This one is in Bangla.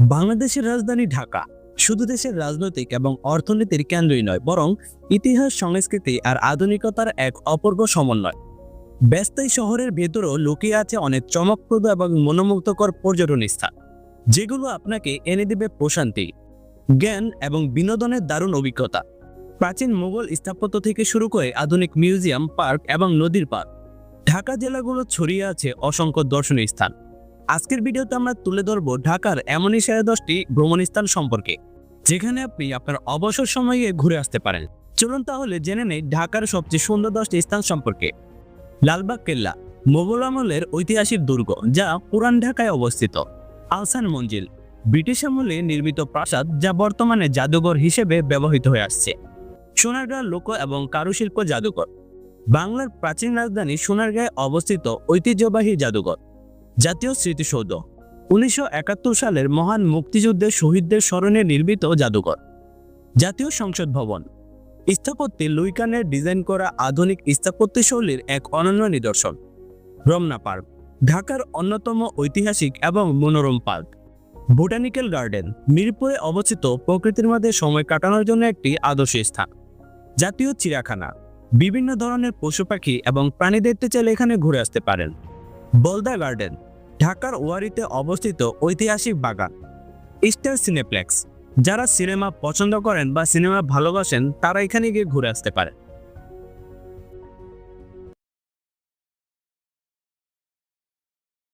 বাংলাদেশের রাজধানী ঢাকা। শুধু দেশের রাজনৈতিক এবং অর্থনীতির কেন্দ্রই নয়, বরং ইতিহাস, সংস্কৃতি আর আধুনিকতার এক অপূর্ব সমন্বয়। ব্যস্ত শহরের ভেতরেও লুকিয়ে আছে অনেক চমকপ্রদ এবং মনোমুগ্ধকর পর্যটন স্থান। যেগুলো আপনাকে এনে দেবে প্রশান্তি, জ্ঞান এবং বিনোদনের দারুণ অভিজ্ঞতা। প্রাচীন মোগল স্থাপত্য থেকে শুরু করে আধুনিক মিউজিয়াম, পার্ক এবং নদীর পার্ক ঢাকা জেলাগুলো ছড়িয়ে আছে অসংখ্য দর্শনীয় স্থান। আজকের ভিডিওতে আমরা তুলে ধরবো ঢাকার এমনই সেরা দশটি ভ্রমণ স্থান সম্পর্কে, যেখানে আপনি আপনার অবসর সময়ে ঘুরে আসতে পারেন। চলুন তাহলে জেনে নেই ঢাকার সবচেয়ে সুন্দর দশটি স্থান সম্পর্কে। লালবাগ কেল্লা, মোগল আমলের ঐতিহাসিক দুর্গ, যা পুরান ঢাকায় অবস্থিত। আলসান মঞ্জিল, ব্রিটিশ আমলে নির্মিত প্রাসাদ, যা বর্তমানে জাদুঘর হিসেবে ব্যবহৃত হয়ে আসছে। সোনারগাঁ লোক এবং কারুশিল্প জাদুঘর, বাংলার প্রাচীন রাজধানী সোনারগাঁয়ে অবস্থিত ঐতিহ্যবাহী জাদুঘর। জাতীয় স্মৃতিসৌধ। উনিশশো একাত্তর সালের মহান মুক্তিযুদ্ধের শহীদদের স্মরণে নির্মিত জাদুঘর। জাতীয় সংসদ ভবন। স্থাপত্যে লুইকানের ডিজাইন করা আধুনিক স্থাপত্য শৈলীর এক অনন্য নিদর্শন। রমনা পার্ক, ঢাকার অন্যতম ঐতিহাসিক এবং মনোরম পার্ক। বোটানিক্যাল গার্ডেন, মিরপুরে অবস্থিত প্রকৃতির মাঝে সময় কাটানোর জন্য একটি আদর্শ স্থান। জাতীয় চিড়িয়াখানা, বিভিন্ন ধরনের পশু পাখি এবং প্রাণী দেখতে চাইলে এখানে ঘুরে আসতে পারেন। বলদা গার্ডেন ঢাকার ওয়ারিতে অবস্থিত ঐতিহাসিক বাগান স্টার সিনেপ্লেক্স। যারা সিনেমা পছন্দ করেন বা সিনেমা ভালোবাসেন, তারা এখানে গিয়ে ঘুরে আসতে পারেন।